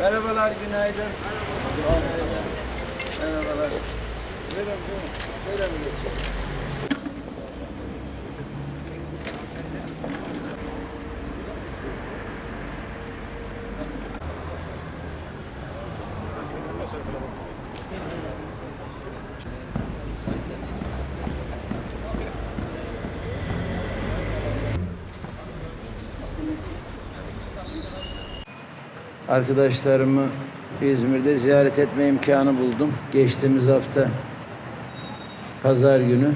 Merhabalar, günaydın. Günaydın. Merhabalar. Böyle mi? Böyle mi geçiyor? Arkadaşlarımı İzmir'de ziyaret etme imkanı buldum. Geçtiğimiz hafta pazar günü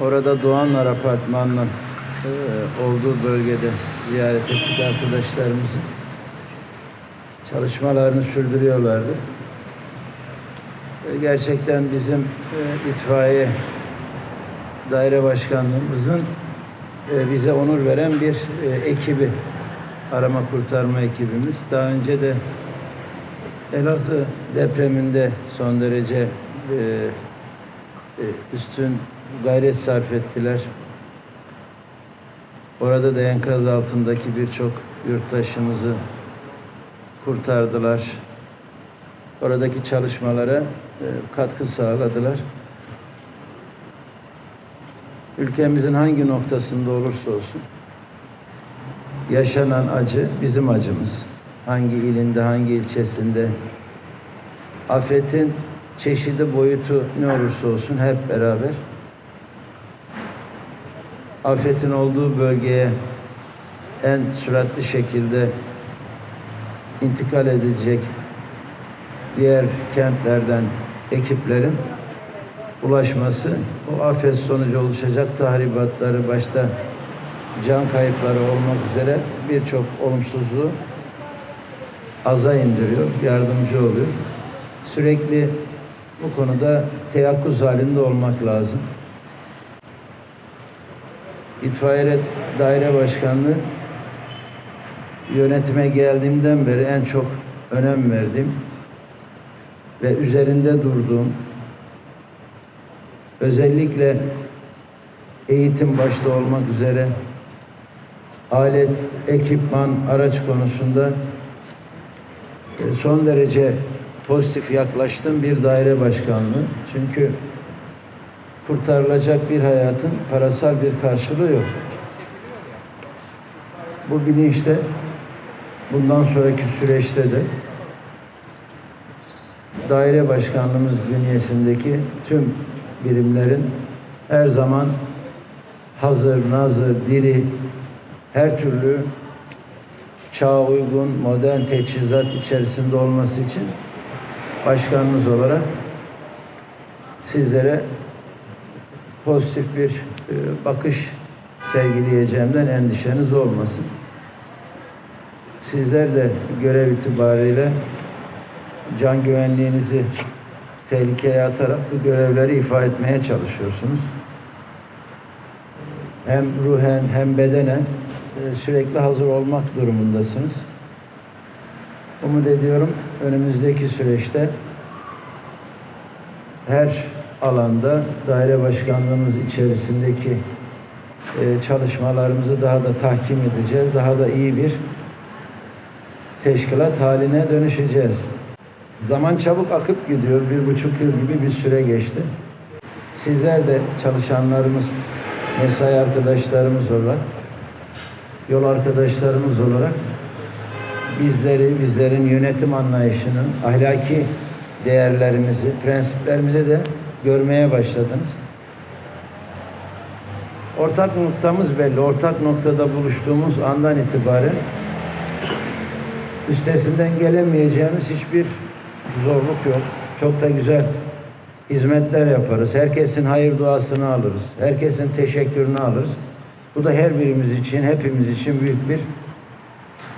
orada Doğanlar Apartmanı'nın e, olduğu bölgede ziyaret ettik arkadaşlarımızı. Çalışmalarını sürdürüyorlardı. E, Gerçekten bizim e, itfaiye daire başkanlığımızın bize onur veren bir ekibi arama kurtarma ekibimiz. Daha önce de Elazığ depreminde son derece e, e, üstün gayret sarf ettiler. Orada da enkaz altındaki birçok yurttaşımızı kurtardılar. Oradaki çalışmalara e, katkı sağladılar. Ülkemizin hangi noktasında olursa olsun yaşanan acı bizim acımız. Hangi ilinde, hangi ilçesinde afetin çeşidi boyutu ne olursa olsun hep beraber afetin olduğu bölgeye en süratli şekilde intikal edecek diğer kentlerden ekiplerin ulaşması o afet sonucu oluşacak tahribatları başta can kayıpları olmak üzere birçok olumsuzluğu aza indiriyor, yardımcı oluyor. Sürekli bu konuda teyakkuz halinde olmak lazım. İtfaiye Daire Başkanlığı yönetime geldiğimden beri en çok önem verdiğim ve üzerinde durduğum özellikle eğitim başta olmak üzere alet, ekipman, araç konusunda e, son derece pozitif yaklaştığım bir daire başkanlığı. Çünkü kurtarılacak bir hayatın parasal bir karşılığı yok. Bu bilinçle bundan sonraki süreçte de daire başkanlığımız bünyesindeki tüm birimlerin her zaman hazır, nazır, diri, her türlü çağa uygun, modern teçhizat içerisinde olması için başkanımız olarak sizlere pozitif bir e, bakış sergileyeceğimden endişeniz olmasın. Sizler de görev itibariyle can güvenliğinizi tehlikeye atarak bu görevleri ifa etmeye çalışıyorsunuz. Hem ruhen hem bedenen sürekli hazır olmak durumundasınız. Umut ediyorum önümüzdeki süreçte her alanda daire başkanlığımız içerisindeki e, çalışmalarımızı daha da tahkim edeceğiz. Daha da iyi bir teşkilat haline dönüşeceğiz. Zaman çabuk akıp gidiyor. Bir buçuk yıl gibi bir süre geçti. Sizler de çalışanlarımız, mesai arkadaşlarımız olarak, yol arkadaşlarımız olarak bizleri, bizlerin yönetim anlayışını, ahlaki değerlerimizi, prensiplerimizi de görmeye başladınız. Ortak noktamız belli. Ortak noktada buluştuğumuz andan itibaren üstesinden gelemeyeceğimiz hiçbir zorluk yok. Çok da güzel hizmetler yaparız. Herkesin hayır duasını alırız. Herkesin teşekkürünü alırız. Bu da her birimiz için, hepimiz için büyük bir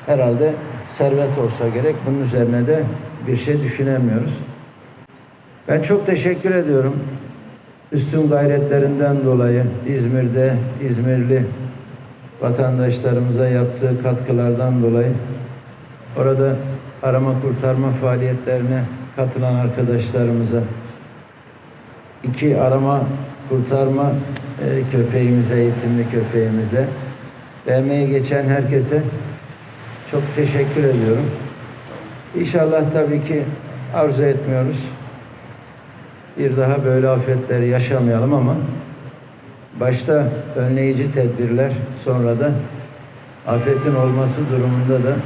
herhalde servet olsa gerek. Bunun üzerine de bir şey düşünemiyoruz. Ben çok teşekkür ediyorum. Üstün gayretlerinden dolayı İzmir'de İzmirli vatandaşlarımıza yaptığı katkılardan dolayı orada arama kurtarma faaliyetlerine katılan arkadaşlarımıza iki arama kurtarma e, köpeğimize, eğitimli köpeğimize ve geçen herkese çok teşekkür ediyorum. İnşallah tabii ki arzu etmiyoruz. Bir daha böyle afetleri yaşamayalım ama başta önleyici tedbirler sonra da afetin olması durumunda da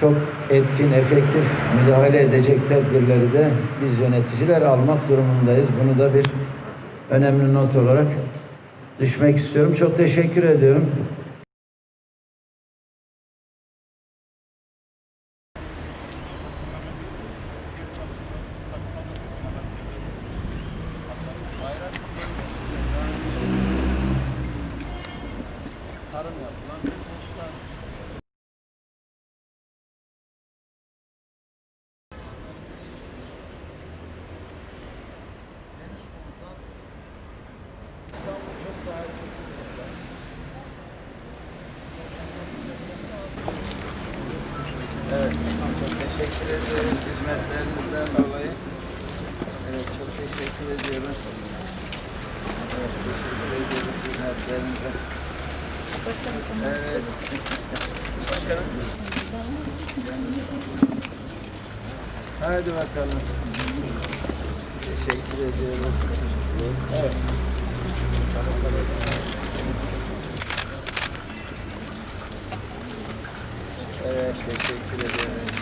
çok etkin, efektif müdahale edecek tedbirleri de biz yöneticiler almak durumundayız. Bunu da bir önemli not olarak düşmek istiyorum. Çok teşekkür ediyorum. İstanbul çok daha kötü durumda. Evet, çok ediyoruz hizmetlerinizden dolayı. Evet, çok teşekkür ediyoruz. Evet, teşekkür ediyoruz hizmetlerinize. Evet. Başkanım. Hadi bakalım. Teşekkür ediyoruz. Evet. Evet, teşekkür ederiz.